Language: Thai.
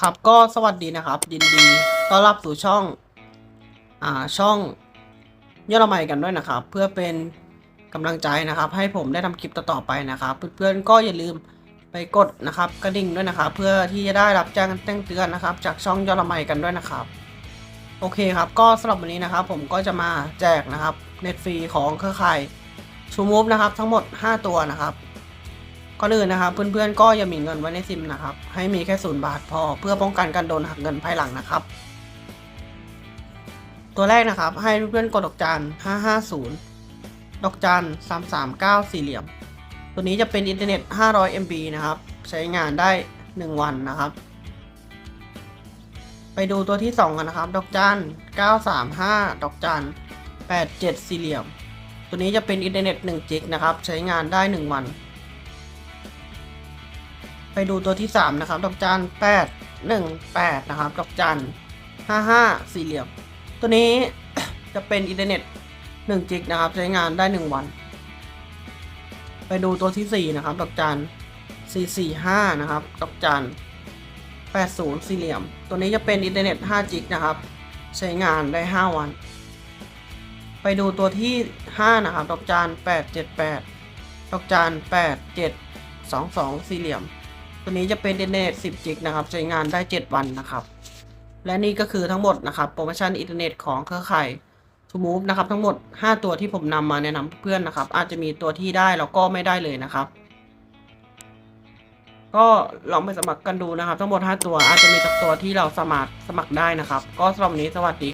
ครับก็สวัสดีนะครับ ยินดีต้อนรับสู่ช่องอ่าช่องยอดละไมกันด้วยนะครับ เพื่อเป็นกำลังใจนะครับ ให้ผมได้ทำคลิปต่อๆไปนะครับ เพื่อนๆก็อย่าลืมไปกดนะครับกระดิ่งด้วยนะครับ เพื่อที่จะได้รับแจ้งแจ้งเตือนนะครับ จากช่องยอดละไมกันด้วยนะครับ โอเคครับ ก็สำหรับวันนี้นะครับ ผมก็จะมาแจกนะครับเน็ตฟรีของเครือข่ายชูมูฟนะครับ ทั้งหมด 5 ตัวนะครับ ก่อนอื่นนะครับ เพื่อนๆก็อย่ามีเงินไว้ในซิมนะครับ ให้มีแค่ศูนย์บาทพอเพื่อป้องกันการโดนหักเงินภายหลังนะครับ ตัวแรกนะครับ ให้เพื่อนๆกดดอกจัน550 ดอกจัน339 สี่เหลี่ยม ตัวนี้จะเป็นอินเทอร์เน็ต 500 MB นะครับ ใช้งานได้ 1 วันนะครับ ไปดูตัวที่ 2 กันนะครับ ดอกจัน935 ดอกจัน87 สี่เหลี่ยม ตัวนี้จะเป็นอินเทอร์เน็ต1จิกนะครับ ใช้งานได้ 1 วัน ไปดูตัวที่ 3 นะครับ ดอกจัน8 1 8นะครับ ดอกจัน55สี่เหลี่ยม ตัวนี้จะเป็นอินเทอร์เน็ต1จิกนะครับ ใช้งานได้1วัน ไปดูตัวที่ 4 นะครับ ดอกจัน445นะครับ ดอกจัน80สี่เหลี่ยม ตัวนี้จะเป็นอินเทอร์เน็ต5จิกนะครับ ใช้งานได้5วัน ไปดูตัวที่ 5 นะครับ ดอกจัน878ดอกจัน87 22สี่เหลี่ยม ตัวนี้จะเป็นอินเทอร์เน็ต10 จิกนะครับ ใช้งานได้ 7 วันนะครับ และนี่ก็คือทั้งหมดนะครับโปรโมชั่นอินเทอร์เน็ตของเครือข่าย To Move นะครับ ทั้งหมด 5 ตัวที่ผมนำมาแนะนำเพื่อนนะครับ อาจจะมีตัวที่ได้แล้วก็ไม่ได้เลยนะครับ ก็ลองไปสมัครกันดูนะครับ ทั้งหมด 5 ตัวอาจจะมีสักตัวที่เราสมัครสมัครได้นะครับ ก็สำหรับวันนี้สวัสดี